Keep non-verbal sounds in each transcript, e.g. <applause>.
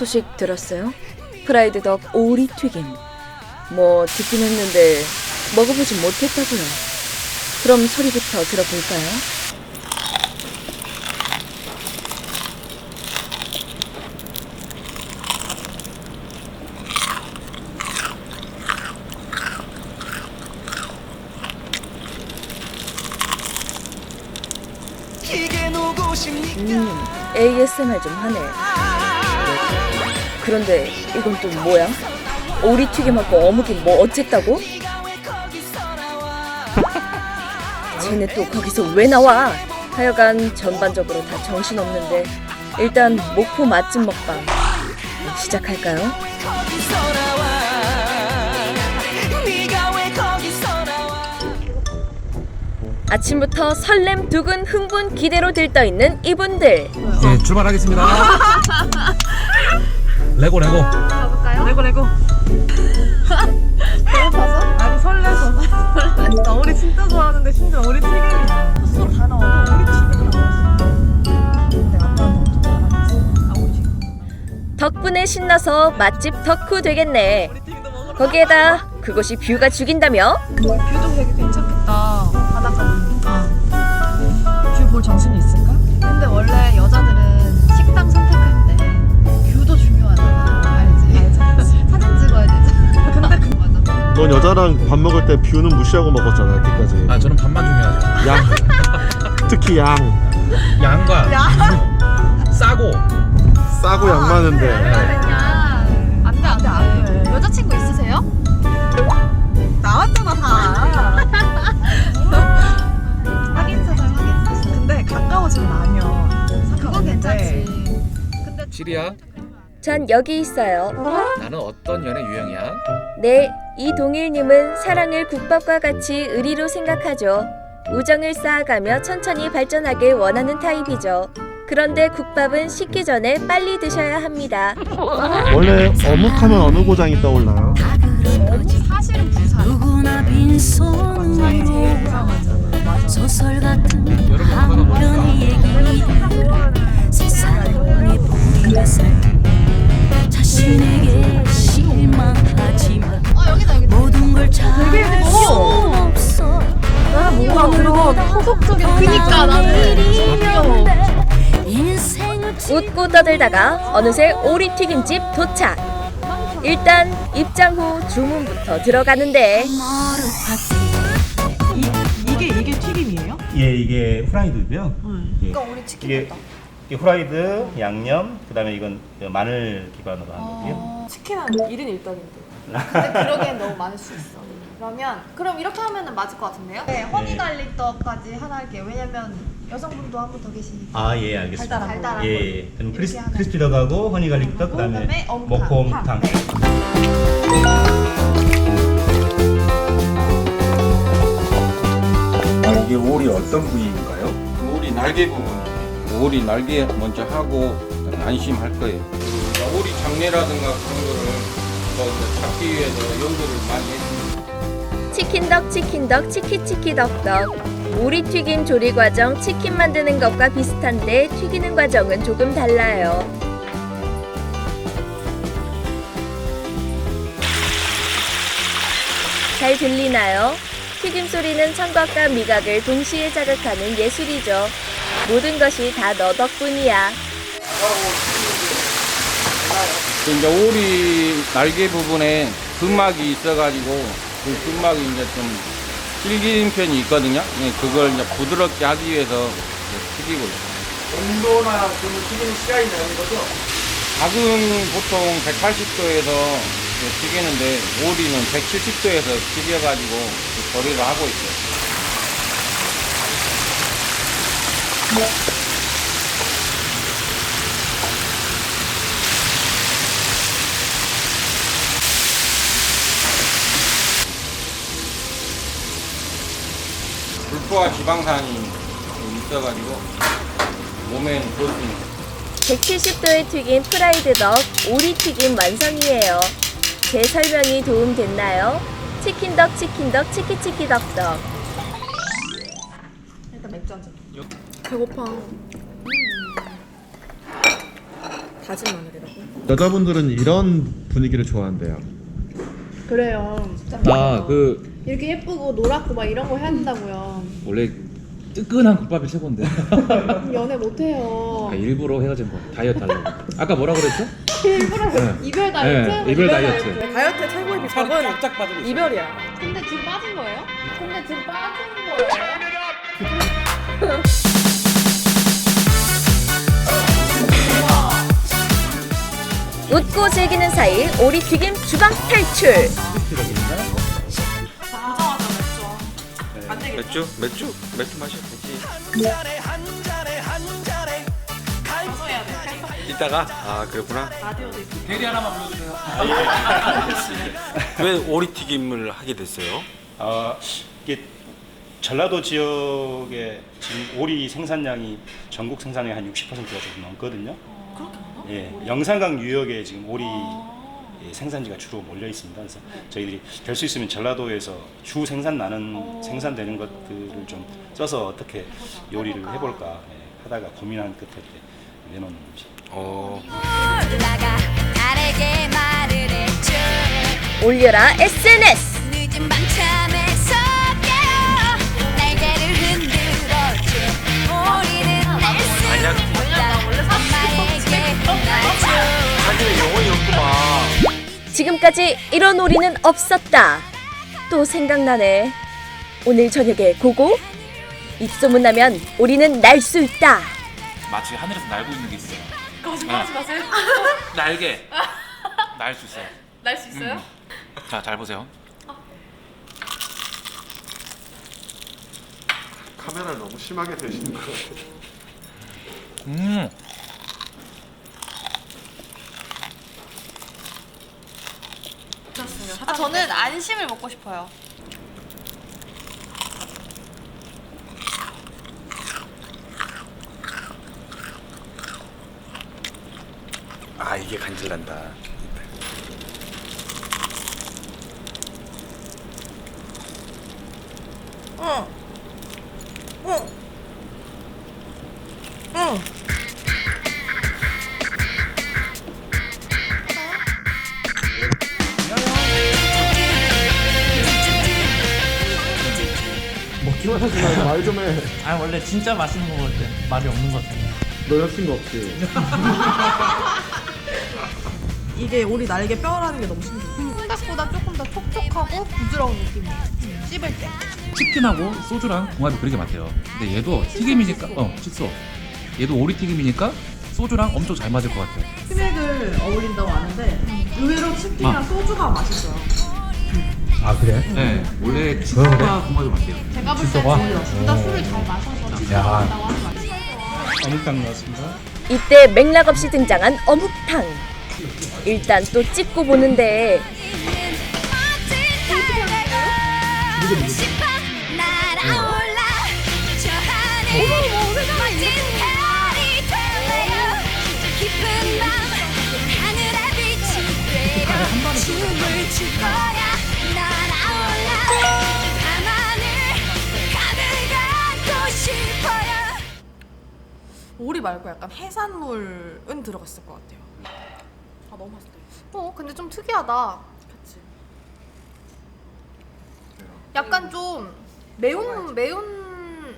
소식 들었어요? 프라이드 덕 오리 튀김. 뭐 듣긴 했는데 먹어보진 못했다고요. 그럼 소리부터 들어볼까요? 음, ASMR 좀 하네. 그런데 이건 또 뭐야? 오리 튀김하고 어묵이 뭐 어쨌다고? <laughs> 쟤네 또 거기서 왜 나와? 하여간 전반적으로 다 정신없는데 일단 목포 맛집 먹방 시작할까요? 아침부터 설렘 두근 흥분 기대로 들떠있는 이분들 네, 출발하겠습니다. <laughs> 레고 레고. 레고 레고. <laughs> 배고파서? 아니 설레서. <laughs> 나 오리 진짜 좋아하는데 심지어 오리 튀김이야 소스로 다 나와 오리 튀김 나왔어. 덕분에 신나서 맛집 덕후 되겠네. 거기에다 그곳이 뷰가 죽인다며? 뷰도 되게 괜찮겠다 넌 여자랑 밥 먹을 때 뷰는 무시하고 먹었잖아 여태까지. 아 저는 밥만 중요하죠. 양. 특히 양. 양과 <laughs> 싸고. 싸고 양 많은데. 그냥 안돼 안돼 안돼. 여자친구 있으세요? 나왔잖아 다. <laughs> 확인사죠 확인사 근데 가까워지면 아니야. 그건 괜찮지. 근데 지리야, 전 여기 있어요 나는 어떤 연애 유형이야? 네, 이 동일님은 사랑을 국밥과 같이 의리로 생각하죠 우정을 쌓아가며 천천히 발전하길 원하는 타입이죠 그런데 국밥은 식기 전에 빨리 드셔야 합니다 원래 어묵하면 어느 고장이 떠올라요? 사실은 부산 누구나 빈손으로 소설 같은 여러분? 한편의 얘기들 세상 소속적인 그니까 나는 인생을 웃고 떠들다가 어느새 오리 튀김집 도착. 일단 입장 후 주문부터 들어가는데. 파티 이게 이게 튀김이에요? 예, 이게 후라이드고요. 예. 그러니까 우리 치킨 이게, 이게 후라이드, 양념, 그다음에 이건 그 마늘 기반으로 한 거고요. 치킨은 1인 1떡인데. 근데 그러기엔 너무 많을 수 있어. 그러면 그럼 이렇게 하면은 맞을 것 같은데요? 네, 허니 갈릭떡까지 하나 할게요. 왜냐면 여성분도 한 분 더 계시니까. 아, 예, 알겠습니다. 달달한 거. 예, 예. 그럼 이렇게 크리스, 하나. 크리스피 덕하고 허니 갈릭떡, 그다음에 그다음에 어묵탕. 먹고. 네. 이게 오리 어떤 부위인가요? 오리 날개 부분. 오리 날개 먼저 하고 안심할 거예요. 오리 장례라든가 그런 거를 뭐 잡기 위해서 연구를 많이 했습니다. 치킨덕 치킨덕 치키치키덕덕 오리 튀김 조리 과정 치킨 만드는 것과 비슷한데 튀기는 과정은 조금 달라요 잘 들리나요? 튀김 소리는 청각과 미각을 동시에 자극하는 예술이죠 모든 것이 다 너 덕분이야 그 이제 오리 날개 부분에 근막이 있어가지고 그 근막이 이제 좀 질긴 편이 있거든요. 예, 그걸 이제 부드럽게 하기 위해서 이제 튀기고 있어요. 온도나 그 튀기는 시간이 나는 거죠? 닭은 보통 180도에서 튀기는데 오리는 170도에서 튀겨가지고 그 조리를 하고 있어요. 불포화 지방산이 있어가지고 몸에는 좋습니다. 170도에 튀긴 프라이드 덕 오리 튀김 완성이에요. 제 설명이 도움 됐나요? 치킨 덕 치킨 덕 치키 치키 덕 덕 일단 맥주 한 잔. 배고파. 다진 마늘이라고. 여자분들은 이런 분위기를 좋아한대요. 그래요. 아그 이렇게 예쁘고 노랗고 막 이런 거 해야 된다고요. 원래 뜨끈한 국밥이 최고인데. 그럼 <laughs> 연애 못 해요. 아, 일부러 해가지고 뭐 다이어트 하려고. 아까 뭐라 그랬죠? <laughs> 일부러 네. 이별 다이어트? 네, 이별 다이어트. 다이어트 최고의 비법은 쫙 빠지고 있어. 이별이야. 근데 지금 빠진 거예요? 근데 지금 빠진 거예요? <laughs> 즐기는 사이 오리 튀김 주방 탈출. 맥주? 맥주? 맥주 마셔도 되지. 이따가? 아 그렇구나. 대리 하나만 불러주세요. <laughs> 왜 오리튀김을 하게 됐어요? 아, 이게 전라도 지역에 지금 오리 생산량이 전국 생산량의 한 60%가 조금 넘거든요. 예, 영산강 유역에 지금 오리 예, 생산지가 주로 몰려 있습니다. 그래서 저희들이 될 수 있으면 전라도에서 주 생산 나는 생산되는 것들을 좀 써서 어떻게 요리를 해볼까 예, 하다가 고민한 끝에 이렇게 내놓은 음식. 어. 올려라 SNS. 지금까지 이런 오리는 없었다. 또 생각나네. 오늘 저녁에 고고? 입소문 나면 오리는 날 수 있다. 마치 하늘에서 날고 있는 게 있어요. 거짓말하지 마세요. <laughs> 날개. 날 수 있어요. 날 수 있어요? 음. 자, 잘 보세요. 카메라를 너무 심하게 대시는 것 같아요. 음. 아 저는 안심을 먹고 싶어요. 아 이게 간질난다. 먹 기만 하지 말고 말 좀 해. 아 원래 진짜 맛있는 거 먹을 때 말이 없는 것 같아요. 너 여친구 없지? <laughs> 이게 오리 날개 뼈라는 게 너무 신기해. 혼닭보다 조금 더 촉촉하고 부드러운 느낌이에요. 씹을 때. 치킨하고 소주랑 궁합이 그렇게 맞대요. 근데 얘도 튀김이니까 어 식소. 얘도 오리 튀김이니까 소주랑 엄청 잘 맞을 것 같아요. 스낵을 어울린다고 아는데 의외로 치킨이랑 아. 소주가 맛있어요. 아 그래? 네. 원래 치킨과 궁합이 맞대요. 제가 볼? 때는 둘다 술을 잘 마셔서 치킨한다고 하는 말이에요. 어묵탕 넣었습니다. 이때 맥락 없이 등장한 어묵탕. 일단 또 찍고 보는데 깊은 밤 하늘에 말고 약간 해산물은 들어갔을 것 같아요. 아 너무 맛있다. 어 근데 좀 특이하다. 그치. 약간 좀 매운 매운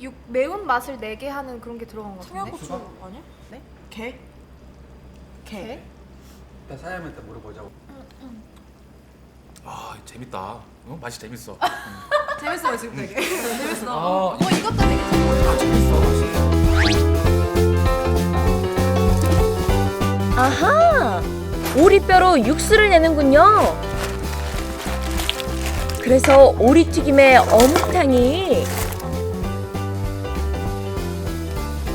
육 매운 맛을 내게 하는 그런 게 들어간 것 같은데. 청양고추 아니야? 네? 게? 게? 사장님한테 물어보자고. 아 재밌다. 어? 맛이 재밌어. <laughs> 재밌어요 지금 되게. 재밌어. 아어 이것도 되게 아 하! 오리뼈로 육수를 내는군요. 그래서 오리튀김의 어묵탕이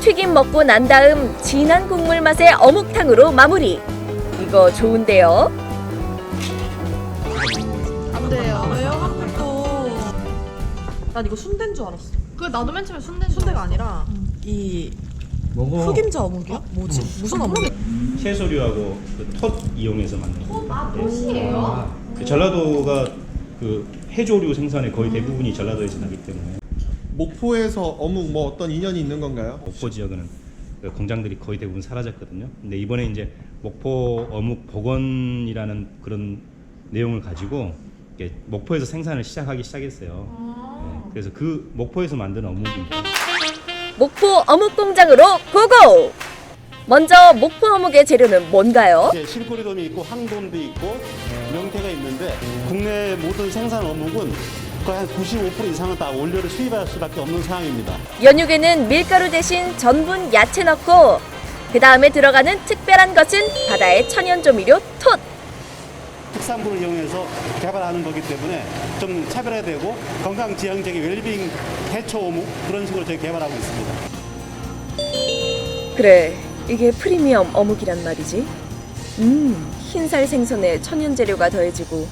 튀김 먹고 난 다음 진한 국물 맛의 어묵탕으로 마무리. 이거 좋은데요? 안 돼요. 왜요? 난 이거 순대인 줄 알았어. 그 나도 맨 처음에 순대 순대가 아니라 이 흑임자 어묵이야? 뭐지? 무슨 어묵이야? 채소류하고 그 톳 이용해서 만든. 맛이에요. 그 전라도가 그 해조류 생산의 거의 대부분이 전라도에서 나기 때문에 목포에서 어묵 뭐 어떤 인연이 있는 건가요? 목포 지역은 그 공장들이 거의 대부분 사라졌거든요. 근데 이번에 이제 목포 어묵 복원이라는 그런 내용을 가지고 이렇게 목포에서 생산을 시작하기 시작했어요. 네, 그래서 그 목포에서 만든 어묵입니다. 목포 어묵 공장으로 고고! 먼저 목포 어묵의 재료는 뭔가요? 이제 실코리돔이 있고 황돔도 있고 명태가 있는데 국내 모든 생산 어묵은 거의 한 95% 이상은 다 원료를 수입할 수밖에 없는 상황입니다. 연육에는 밀가루 대신 전분 야채 넣고 그 다음에 들어가는 특별한 것은 바다의 천연 조미료 톳. 특산물을 이용해서 개발하는 거기 때문에 좀 차별화되고 건강 지향적인 웰빙 해초 어묵 그런 식으로 저희 개발하고 있습니다. 그래, 이게 프리미엄 어묵이란 말이지. 음, 흰살 생선에 천연 재료가 더해지고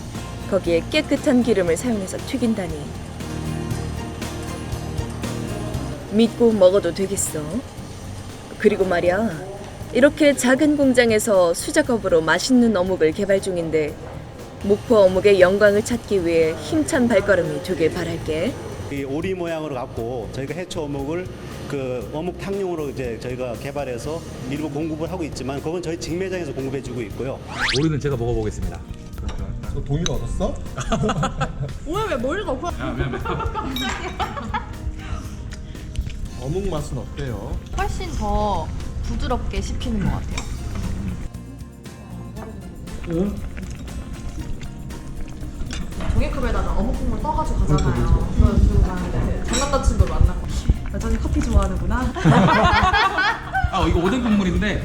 거기에 깨끗한 기름을 사용해서 튀긴다니. 믿고 먹어도 되겠어. 그리고 말이야, 이렇게 작은 공장에서 수작업으로 맛있는 어묵을 개발 중인데 목포 어묵의 영광을 찾기 위해 힘찬 발걸음이 되길 바랄게. 이 오리 모양으로 갖고 저희가 해초 어묵을 그 어묵 탕용으로 이제 저희가 개발해서 일부 공급을 하고 있지만 그건 저희 직매장에서 공급해주고 있고요. 오리는 제가 먹어보겠습니다. 너 동의를 얻었어? <laughs> 오늘 왜 머리가 없어? <laughs> 어묵 맛은 어때요? 훨씬 더 부드럽게 씹히는 것 같아요. 종이컵에다가 어묵 국물 떠가지고 가잖아요. 그거 들고 가는데 장난감친도 만나고 여전히 커피 좋아하는구나. <laughs> 아 이거 오뎅 국물인데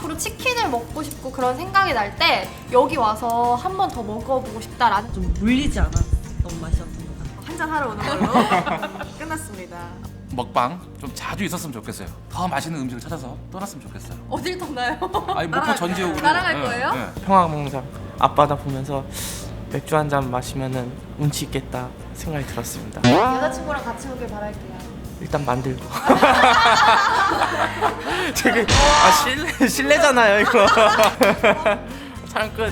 그리고 치킨을 먹고 싶고 그런 생각이 날 때 여기 와서 한 번 더 먹어보고 싶다라는 좀 물리지 않았던 맛이었던 것 같아요. 한잔 하러 오는 걸로 <laughs> 끝났습니다. 먹방 좀 자주 있었으면 좋겠어요. 더 맛있는 음식을 찾아서 떠났으면 좋겠어요. 어딜 떴나요? 아니 목포 전 지역으로 나랑 갈 네, 거예요? 네. 평화공장 앞바다 보면서 맥주 한 잔 마시면은 운치 있겠다 생각이 들었습니다. 여자친구랑 같이 오길 바랄게요. 일단 만들고. <laughs> 되게 아 실례 실례잖아요 이거. <laughs> 참 끝.